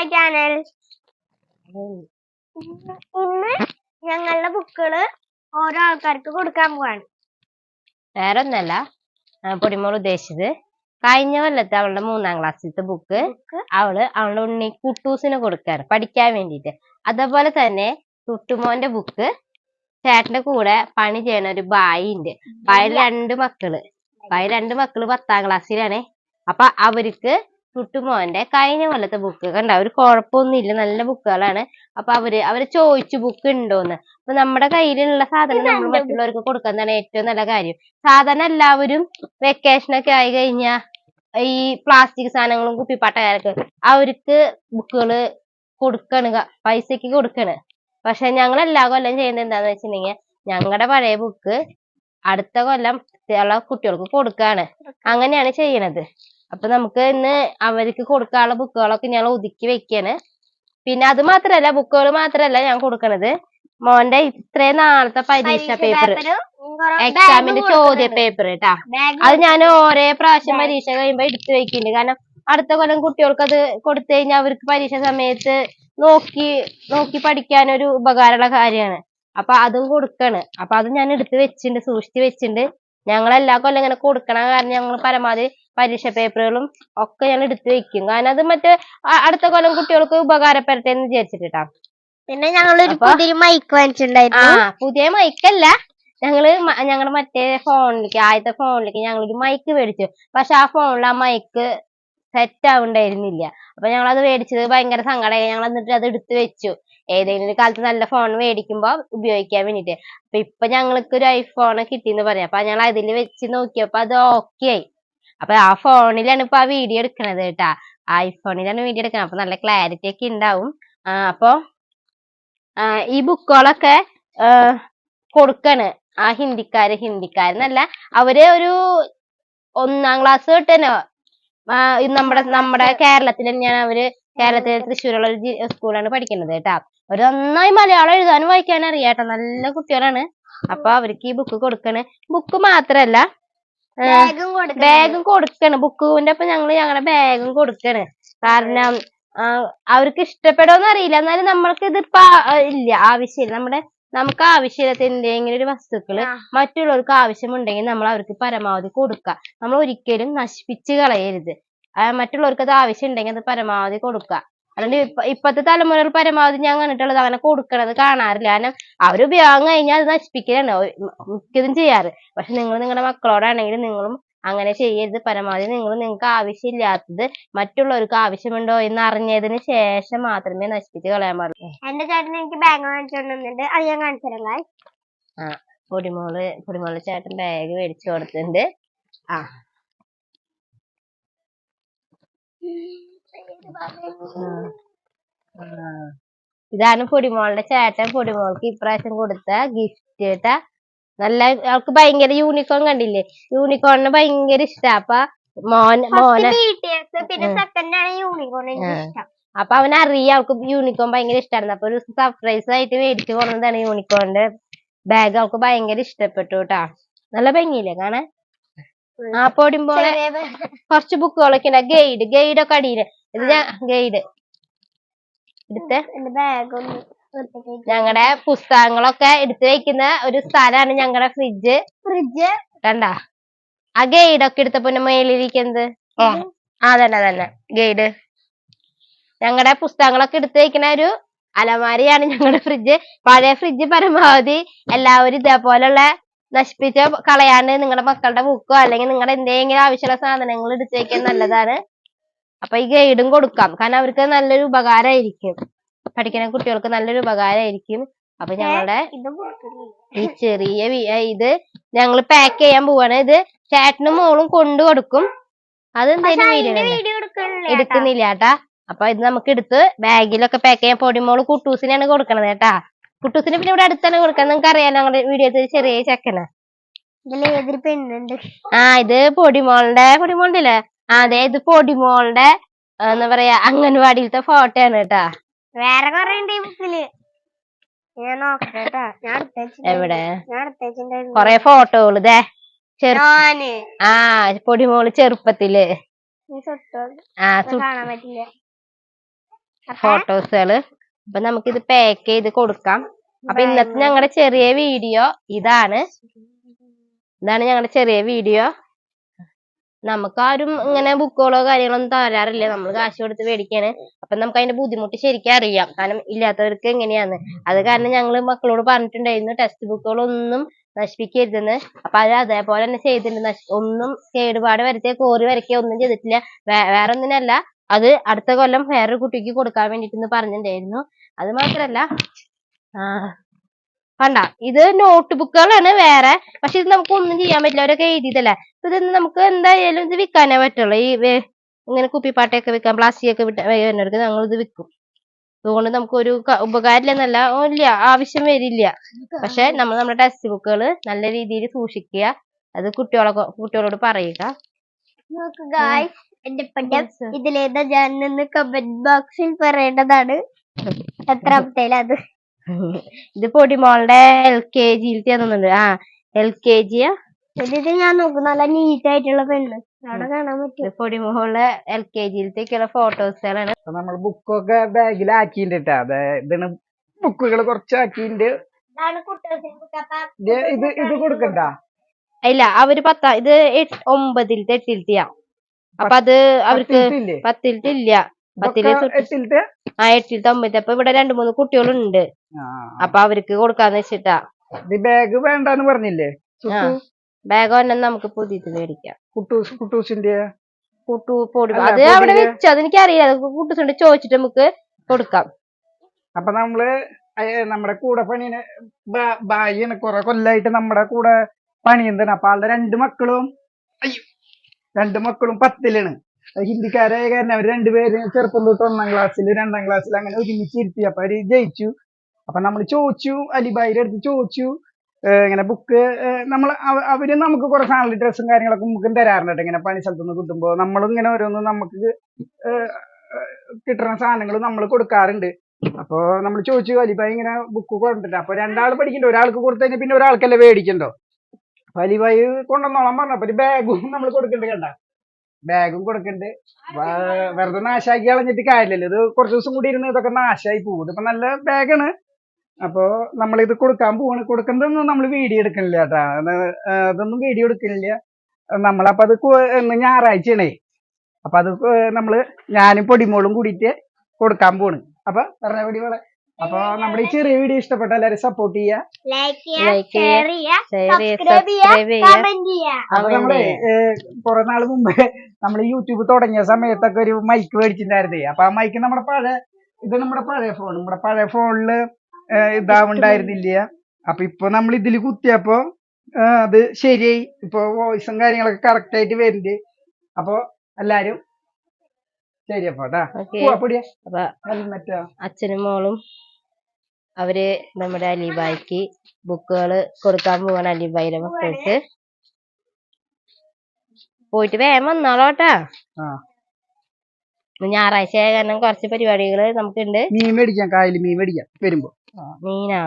My channel ഇന്ന് ഞങ്ങളുടെ ബുക്കുകൾ ഓരോ ആൾക്കാർക്ക് കൊടുക്കാൻ പോവാണ്. വേറെ ഒന്നല്ല പൊടിമോൾ ഉദ്ദേശിച്ചത് കഴിഞ്ഞ കൊല്ലത്തെ അവളുടെ മൂന്നാം ക്ലാസ്സിലത്തെ ബുക്ക് അവൾ അവളുടെ ഉണ്ണി കുട്ടൂസിന് കൊടുക്കാറ് പഠിക്കാൻ വേണ്ടിയിട്ട്. അതേപോലെ തന്നെ തുട്ടുമോന്റെ ബുക്ക് ചേട്ടന്റെ കൂടെ പണി ചെയ്യണ ഒരു ബായി ഉണ്ട് ബായിൽ രണ്ട് മക്കൾ. ബായി രണ്ട് മക്കൾ പത്താം ക്ലാസ്സിലാണ്. അപ്പൊ അവർക്ക് തുട്ടുമോന്റെ കഴിഞ്ഞ കൊല്ലത്തെ ബുക്ക് കണ്ട? ഒരു കുഴപ്പമൊന്നുമില്ല. നല്ല ബുക്കുകളാണ് അപ്പൊ അവർ അവർ ചോദിച്ചു ബുക്ക് ഉണ്ടോന്ന്. അപ്പൊ നമ്മുടെ കയ്യിലുള്ള സാധനം നമ്മൾ മറ്റുള്ളവർക്ക് കൊടുക്കുന്നതാണ് ഏറ്റവും നല്ല കാര്യം. സാധാരണ എല്ലാവരും വെക്കേഷൻ ഒക്കെ ആയി കഴിഞ്ഞാ ഈ പ്ലാസ്റ്റിക് സാധനങ്ങളും കുപ്പിപ്പാട്ടകാരൊക്കെ അവർക്ക് ബുക്കുകൾ കൊടുക്കണ. പൈസക്ക് കൊടുക്കണ്. പക്ഷെ ഞങ്ങൾ എല്ലാ കൊല്ലം ചെയ്യുന്നത് എന്താന്ന് വെച്ചിട്ടുണ്ടെങ്കിൽ ഞങ്ങളുടെ പഴയ ബുക്ക് അടുത്ത കൊല്ലം കുട്ടികൾക്ക് കൊടുക്കാണ്. അങ്ങനെയാണ് ചെയ്യണത്. അപ്പൊ നമുക്ക് ഇന്ന് അവർക്ക് കൊടുക്കാനുള്ള ബുക്കുകളൊക്കെ ഞാൻ ഒതുക്കി വെക്കാണ്. പിന്നെ അത് മാത്രല്ല ബുക്കുകൾ മാത്രല്ല ഞാൻ കൊടുക്കണത്. മോന്റെ ഇത്രയും നാളത്തെ പരീക്ഷ പേപ്പർ എക്സാമിന്റെ ചോദ്യ പേപ്പർ കേട്ടാ. അത് ഞാൻ ഓരോ പ്രാവശ്യം പരീക്ഷ കഴിയുമ്പോ എടുത്തു വെക്കുന്നുണ്ട് കാരണം അടുത്ത കൊല്ലം കുട്ടികൾക്ക് അത് കൊടുത്തു കഴിഞ്ഞാൽ അവർക്ക് പരീക്ഷ സമയത്ത് നോക്കി നോക്കി പഠിക്കാൻ ഒരു ഉപകാരമുള്ള കാര്യമാണ്. അപ്പൊ അതും കൊടുക്കാണ്. അപ്പൊ അത് ഞാൻ എടുത്ത് വെച്ചിട്ടുണ്ട് സൂക്ഷിച്ച് വെച്ചിട്ടുണ്ട് ഞങ്ങൾ എല്ലാ കൊല്ലം ഇങ്ങനെ കൊടുക്കണ കാരണം ഞങ്ങൾ പരമാവധി പരീക്ഷ പേപ്പറുകളും ഒക്കെ ഞാൻ എടുത്ത് വെക്കും. കാരണം അത് മറ്റേ അടുത്ത കൊല്ലം കുട്ടികൾക്ക് ഉപകാരപ്പെടട്ടെ എന്ന് വിചാരിച്ചിട്ടാ. പിന്നെ ഞങ്ങളൊരു പുതിയ മൈക്ക് ആ വാങ്ങിച്ചിട്ടുണ്ടായിരുന്നു. പുതിയ മൈക്കല്ല ഞങ്ങൾ ഞങ്ങളുടെ മറ്റേ ഫോണിലേക്ക് ആദ്യത്തെ ഫോണിലേക്ക് ഞങ്ങളൊരു മൈക്ക് മേടിച്ചു. പക്ഷെ ആ ഫോണിൽ ആ മൈക്ക് സെറ്റ് ആവുണ്ടായിരുന്നില്ല. അപ്പൊ ഞങ്ങൾ അത് മേടിച്ചത് ഭയങ്കര സങ്കടമായി ഞങ്ങൾ എന്നിട്ട് അത് എടുത്തു വെച്ചു. ഏതെങ്കിലും ഒരു കാലത്ത് നല്ല ഫോൺ മേടിക്കുമ്പോ ഉപയോഗിക്കാൻ വേണ്ടിട്ട്. അപ്പൊ ഇപ്പൊ ഞങ്ങൾക്ക് ഒരു ഐഫോൺ കിട്ടിയെന്ന് പറയാം. അപ്പൊ ഞങ്ങൾ അതിൽ വെച്ച് നോക്കിയപ്പോ അത് ഓക്കെ ആയി. അപ്പൊ ആ ഫോണിലാണ് ഇപ്പൊ ആ വീഡിയോ എടുക്കണത് കേട്ടാ. ഐഫോണിലാണ് വീഡിയോ എടുക്കണത്. അപ്പൊ നല്ല ക്ലാരിറ്റി ഒക്കെ ഉണ്ടാവും അപ്പൊ ഈ ബുക്കുകളൊക്കെ കൊടുക്കാണ്. ആ ഹിന്ദിക്കാര് ഹിന്ദിക്കാരെന്നല്ല അവർ ഒരു ഒന്നാം ക്ലാസ് തൊട്ടനോ നമ്മുടെ നമ്മുടെ കേരളത്തിൽ തന്നെയാണ് അവർ കേരളത്തിലെ തൃശ്ശൂരുള്ള ഒരു സ്കൂളാണ് പഠിക്കുന്നത് കേട്ടാ. അവർ നന്നായി മലയാളം എഴുതാനും വായിക്കാനും അറിയാട്ടോ നല്ല കുട്ടികളാണ്. അപ്പൊ അവർക്ക് ഈ ബുക്ക് കൊടുക്കണ്. ബുക്ക് മാത്രല്ല ബാഗും ബുക്കുവിന്റെ കൊടുക്കണ്. ബുക്കിന്റെ ഒപ്പം ഞങ്ങൾ ഞങ്ങളുടെ ബാഗും കൊടുക്കണ്. കാരണം അവർക്ക് ഇഷ്ടപ്പെടുമോന്ന് അറിയില്ല. എന്നാലും നമ്മൾക്ക് ഇതിപ്പോ ഇല്ല. ആവശ്യമില്ല. നമ്മുടെ നമുക്ക് ആവശ്യമില്ലാത്ത എന്തെങ്കിലും ഒരു വസ്തുക്കൾ. മറ്റുള്ളവർക്ക് ആവശ്യമുണ്ടെങ്കിൽ നമ്മൾ അവർക്ക് പരമാവധി കൊടുക്കുക. നമ്മൾ ഒരിക്കലും നശിപ്പിച്ച് കളയരുത്. മറ്റുള്ളവർക്ക് അത് ആവശ്യം ഉണ്ടെങ്കിൽ അത് പരമാവധി കൊടുക്കുക. അല്ലാണ്ട് ഇപ്പൊ ഇപ്പത്തെ തലമുറകൾ പരമാവധി ഞാൻ കണ്ടിട്ടുള്ളത് അങ്ങനെ കൊടുക്കണത് കാണാറില്ല. കാരണം അവർ ഉപയോഗം കഴിഞ്ഞാൽ അത് നശിപ്പിക്കലാണ്. മിക്കതും ചെയ്യാറ്. പക്ഷെ നിങ്ങൾ നിങ്ങളുടെ മക്കളോടാണെങ്കിലും നിങ്ങളും അങ്ങനെ ചെയ്യരുത്. പരമാവധി നിങ്ങൾ നിങ്ങൾക്ക് ആവശ്യമില്ലാത്തത് മറ്റുള്ളവർക്ക് ആവശ്യമുണ്ടോ എന്ന് അറിഞ്ഞതിന് ശേഷം മാത്രമേ നശിപ്പിച്ച് കളയാൻ പാടുള്ളൂ. എന്റെ ചേട്ടൻ എനിക്ക് ബാഗ് വാങ്ങിച്ചോണ്ട് അത് ഞാൻ കാണിച്ചു തരാം guys. പൊടിമോൾ പൊടിമോൾ ചേട്ടൻ ബാഗ് മേടിച്ചു കൊടുത്തിട്ടുണ്ട്. ആ. ആ. ഇതാണ് പൊടിമോളുടെ ചേട്ടൻ പൊടിമോൾക്ക് ഇപ്രാവശ്യം കൊടുത്ത ഗിഫ്റ്റ് കേട്ടാ നല്ല അവൾക്ക് ഭയങ്കര യൂണിക്കോൺ കണ്ടില്ലേ? യൂണിക്കോണിന് ഭയങ്കര ഇഷ്ടാ. അപ്പൊ മോൻ മോനെ പിന്നെ. സെക്കൻഡ് ആണ് യൂണിക്കോൺ അപ്പൊ അവൻ അറിയാം അവൾക്ക് യൂണിക്കോൺ ഭയങ്കര ഇഷ്ടമായിരുന്നു അപ്പൊ ഒരു സർപ്രൈസ് ആയിട്ട് മേടിച്ചു പോകുന്നതാണ് യൂണിക്കോണിന്റെ ബാഗ് അവൾക്ക് ഭയങ്കര ഇഷ്ടപ്പെട്ടു കേട്ടാ നല്ല ഭംഗിയില്ലേ കാണാൻ? ആ പൊടിമ്പോളെ. കുറച്ച് ബുക്കുകളൊക്കെ ഉണ്ട്. ഗൈഡ് ഗൈഡ് ഒക്കെ അടിയിൽ. ഇത് ഗൈഡ് എടുത്തേ. ബാഗ് ഞങ്ങളുടെ പുസ്തകങ്ങളൊക്കെ എടുത്തു വെക്കുന്ന ഒരു സ്ഥലമാണ് ഞങ്ങളുടെ ഫ്രിഡ്ജ്. ഫ്രിഡ്ജ്? കണ്ട? ആ ഗൈഡ് ഒക്കെ എടുത്തപ്പോ മേലിരിക്കുന്നത്. ആ തന്നെ തന്നെ ഗൈഡ്. ഞങ്ങളുടെ പുസ്തകങ്ങളൊക്കെ എടുത്തു വെക്കുന്ന ഒരു അലമാരിയാണ് ഞങ്ങളുടെ ഫ്രിഡ്ജ്. പഴയ ഫ്രിഡ്ജ് പരമാവധി എല്ലാവരും ഇതേപോലുള്ള നശിപ്പിച്ച് കളയാണ്ട് നിങ്ങളുടെ മക്കളുടെ ബുക്കോ അല്ലെങ്കിൽ നിങ്ങളുടെ എന്തെങ്കിലും ആവശ്യമുള്ള സാധനങ്ങൾ എടുത്തു വെക്കാൻ നല്ലതാണ്. അപ്പൊ ഈ ഗൈഡും കൊടുക്കാം. കാരണം അവർക്ക് നല്ലൊരു ഉപകാരമായിരിക്കും പഠിക്കുന്ന കുട്ടികൾക്ക് നല്ലൊരു ഉപകാരമായിരിക്കും. അപ്പൊ ഞങ്ങളുടെ ഈ ചെറിയ ഇത് ഞങ്ങൾ പാക്ക് ചെയ്യാൻ പോവാണ്. ഇത് ചേട്ടനും മോളും കൊണ്ടു കൊടുക്കും. അതെന്തായാലും എടുക്കുന്നില്ല കേട്ടാ. അപ്പൊ ഇത് നമുക്ക് എടുത്ത് ബാഗിലൊക്കെ പാക്ക് ചെയ്യാൻ പൊടിമോൾ കുട്ടൂസിനാണ് കൊടുക്കണത് കേട്ടാ. കുട്ടൂസിന് പിന്നെ ഇവിടെ അടുത്താണ് കൊടുക്കുന്നത് നിങ്ങൾക്ക് അറിയാം ഞങ്ങളുടെ വീഡിയോത്തിൽ ചെറിയ ചെക്കനാ. ആ ഇത് പൊടിമോളുടെ പൊടിമോളുടെ അല്ലേ ആ അതെ ഇത് പൊടിമോളുടെ എന്താ പറയാ അംഗൻവാടിയിലത്തെ ഫോട്ടോ ആണ് കേട്ടാ. വേറെ കൊറേ ഉണ്ട് ഈ ബുക്കിൽ. ഞാൻ നോക്കട്ടെ കേട്ടാ ഞാൻ. എവിടെ. കൊറേ ഫോട്ടോകൾ ഇതേ. ചെറു ഞാൻ. ആ പൊടിമോൾ ചെറുപ്പത്തിൽ. ആ കാണാൻ പറ്റില്ല. ഫോട്ടോസുകൾ അപ്പൊ നമുക്കിത് പാക്ക് ചെയ്ത് കൊടുക്കാം. അപ്പൊ ഇന്നത്തെ ഞങ്ങളുടെ ചെറിയ വീഡിയോ ഇതാണ്. ഇതാണ് ഞങ്ങളുടെ ചെറിയ വീഡിയോ. നമുക്കാരും ഇങ്ങനെ ബുക്കുകളോ കാര്യങ്ങളൊന്നും തരാറില്ല. നമ്മൾ കാശ് കൊടുത്ത് മേടിക്കാണ്. അപ്പൊ നമുക്ക് അതിന്റെ ബുദ്ധിമുട്ട് ശരിക്കും അറിയാം. കാരണം ഇല്ലാത്തവർക്ക് എങ്ങനെയാന്ന് അത് കാരണം ഞങ്ങൾ മക്കളോട് പറഞ്ഞിട്ടുണ്ടായിരുന്നു ടെക്സ്റ്റ് ബുക്കുകളൊന്നും നശിപ്പിക്കരുതെന്ന്. അപ്പൊ അത് അതേപോലെ തന്നെ ചെയ്തിട്ടുണ്ട്. ഒന്നും കേടുപാട് വരുത്തിയ കോറി വരയ്ക്കുക ഒന്നും ചെയ്തിട്ടില്ല. വേറെ ഒന്നിനല്ല അത് അടുത്ത കൊല്ലം വേറൊരു കുട്ടിക്ക് കൊടുക്കാൻ വേണ്ടിയിട്ടെന്ന് പറഞ്ഞിട്ടുണ്ടായിരുന്നു. അത് മാത്രല്ല ആ കണ്ട. ഇത് നോട്ട് ബുക്കുകളാണ് വേറെ. പക്ഷെ ഇത് നമുക്ക് ഒന്നും ചെയ്യാൻ പറ്റില്ല. അവരൊക്കെ എഴുതിയതല്ലേ. അപ്പൊ ഇത് നമുക്ക് എന്തായാലും ഇത് വിൽക്കാനേ പറ്റുള്ളൂ. ഈ ഇങ്ങനെ കുപ്പിപ്പാട്ടയൊക്കെ വിൽക്കാം പ്ലാസ്റ്റിക് ഒക്കെ വരുന്നവർക്ക് ഞങ്ങൾ ഇത് വിൽക്കും അതുകൊണ്ട് നമുക്ക് ഒരു ഉപകാരമില്ലെന്നല്ല ഓ, ഇല്ല ആവശ്യം വരില്ല. പക്ഷെ നമ്മൾ നമ്മുടെ ടെക്സ്റ്റ് ബുക്കുകൾ നല്ല രീതിയിൽ സൂക്ഷിക്കുക. അത് കുട്ടികളെ കുട്ടികളോട് പറയുക. എന്റെ പട്ടം ഇതിലേതാ ഞാൻ കമന്റ് ബോക്സിൽ പറയേണ്ടതാണ് എത്രാമത്തേല അത് ഇത് പൊടിമോളുടെ എൽ കെ ജിയിലത്തെ തോന്നുന്നുണ്ട് ആ എൽ കെ ജിയാ ഇത് ഞാൻ നോക്കും. നല്ല നീറ്റ് ആയിട്ടുള്ള പെണ്ണ്. അവിടെ കാണാൻ പറ്റും. ഇത് പൊടിമോളുടെ എൽ കെ ജിയിലത്തേക്കുള്ള ഫോട്ടോസുകളാണ് നമ്മൾ ബുക്കൊക്കെ അതെ ഇതാണ് ബുക്കുകൾ. അപ്പൊ ഇത് ഇത് കൊടുക്കണ്ട? ഇല്ല അവർ പത്താ ഇത് ഒമ്പതിലത്തെ എട്ടിലത്തെയാ. അപ്പൊ അത് അവർക്ക് പത്തിലത്തെ ഇല്ല? പത്തിലെ എട്ടിലത്തെ? ആ എട്ടിൽ ഒമ്പതിലത്തെ അപ്പൊ ഇവിടെ രണ്ട് മൂന്ന് കുട്ടികളുണ്ട്. അപ്പൊ അവർക്ക് കൊടുക്കാന്ന് വെച്ചിട്ടാ. ബാഗ് വേണ്ടെന്ന് പറഞ്ഞില്ലേ? ബാഗ് ഒരെണ്ണം നമുക്ക് പുതിയത് മേടിക്കാം. കുട്ടൂസ് കുട്ടൂസിന്റെ കുട്ടു പൊടി അത് അവിടെ പൊടിയിൽ വെച്ചു. അതെനിക്കറിയില്ല അത് കുട്ടൂസിന്റെ ചോദിച്ചിട്ട് നമുക്ക് കൊടുക്കാം. അപ്പൊ നമ്മൾ നമ്മുടെ കൂടെ പണിന് ഭാര്യയാണ് കുറെ കൊല്ലായിട്ട് നമ്മുടെ കൂടെ പണിയുന്നതാണ്. അപ്പൊ ആളുടെ രണ്ട് മക്കളും രണ്ടു മക്കളും പത്തിലാണ്. ഹിന്ദിക്കാരായ കാരണം അവർ രണ്ടുപേരും ചെറുപ്പം തൊട്ട് ഒന്നാം ക്ലാസ്സിൽ രണ്ടാം ക്ലാസ്സിൽ അങ്ങനെ ഒരുമിച്ച് ഇരുത്തി. അപ്പൊ അവർ ജയിച്ചു. അപ്പൊ നമ്മൾ ചോദിച്ചു അലിബായിയുടെ അടുത്ത് ചോദിച്ചു ഇങ്ങനെ ബുക്ക് നമ്മൾ അവർ നമുക്ക് കുറെ സാലറി ഡ്രസ്സും കാര്യങ്ങളൊക്കെ നമുക്ക് തരാറുണ്ട്. ഇങ്ങനെ പണി സ്ഥലത്തുനിന്ന് കിട്ടുമ്പോൾ നമ്മളും ഇങ്ങനെ ഓരോന്ന് നമുക്ക് കിട്ടുന്ന സാധനങ്ങൾ നമ്മൾ കൊടുക്കാറുണ്ട്. അപ്പൊ നമ്മൾ ചോദിച്ചു അലിബായി ഇങ്ങനെ ബുക്ക് കൊണ്ടിട്ട് അപ്പൊ രണ്ടാൾ പഠിക്കണ്ട ഒരാൾക്ക് കൊടുത്തു കഴിഞ്ഞാൽ പിന്നെ ഒരാൾക്കല്ലേ മേടിക്കണ്ടോ അപ്പൊ അലിബായി കൊണ്ടുവന്നോളാൻ പറഞ്ഞു അപ്പൊ ഒരു ബാഗും നമ്മൾ കൊടുക്കണ്ട കണ്ട. ബാഗും കൊടുക്കണ്ട്. വെറുതെ നാശാക്കി കളഞ്ഞിട്ട് കാര്യമില്ല. ഇത് കുറച്ച് ദിവസം കൂടി ഇരുന്ന് ഇതൊക്കെ നാശായി പോകും. ഇതിപ്പോ നല്ല ബാഗാണ്. അപ്പൊ നമ്മളിത് കൊടുക്കാൻ പോവാണ്. കൊടുക്കുന്നതൊന്നും നമ്മൾ വീഡിയോ എടുക്കണില്ല കേട്ടാ. അത്, അതൊന്നും വീഡിയോ എടുക്കണില്ല. നമ്മളപ്പോ അത് ഇന്ന് ഞായറാഴ്ചയാണേ. അപ്പൊ അത് നമ്മൾ ഞാനും പൊടിമോളും കൂടിയിട്ട് കൊടുക്കാൻ പോണ് അപ്പൊ പറഞ്ഞ പൊടിമോളെ? അപ്പൊ നമ്മുടെ ഈ ചെറിയ വീഡിയോ ഇഷ്ടപ്പെട്ട എല്ലാരും സപ്പോർട്ട് ചെയ്യാം. ലൈക്ക് ചെയ്യുക ഷെയർ ചെയ്യുക സബ്സ്ക്രൈബ് ചെയ്യുക കമന്റ് ചെയ്യുക അപ്പൊ നമ്മൾ കൊറേ നാൾ കുറെ നാൾ മുമ്പ് നമ്മൾ യൂട്യൂബ് തുടങ്ങിയ സമയത്തൊക്കെ ഒരു മൈക്ക് മേടിച്ചിട്ടുണ്ടായിരുന്നേ. അപ്പൊ ആ മൈക്ക് നമ്മുടെ പഴയ ഇത് നമ്മുടെ പഴയ ഫോൺ നമ്മുടെ പഴയ ഫോണിൽ ഇതാവുണ്ടായിരുന്നില്ല അപ്പൊ ഇപ്പൊ നമ്മൾ ഇതിൽ കുത്തിയപ്പോ അത് ശരിയായി. ഇപ്പൊ വോയിസും കാര്യങ്ങളൊക്കെ കറക്റ്റ് ആയിട്ട് വരുന്നുണ്ട്. അപ്പൊ എല്ലാരും അച്ഛനും മോളും അവർ നമ്മുടെ അലിബായിക്ക് ബുക്കുകൾ കൊടുക്കാൻ പോവാണ് അലിബായിയുടെ മക്കൾക്ക്. പോയിട്ട് വേഗം വന്നോളോട്ടാ. ഞായറാഴ്ച കാരണം കുറച്ച് പരിപാടികൾ നമുക്കുണ്ട്. മീൻ മേടിക്കാം കായൽ മീൻ മേടിക്കാം വരുമ്പോ. മീനാ?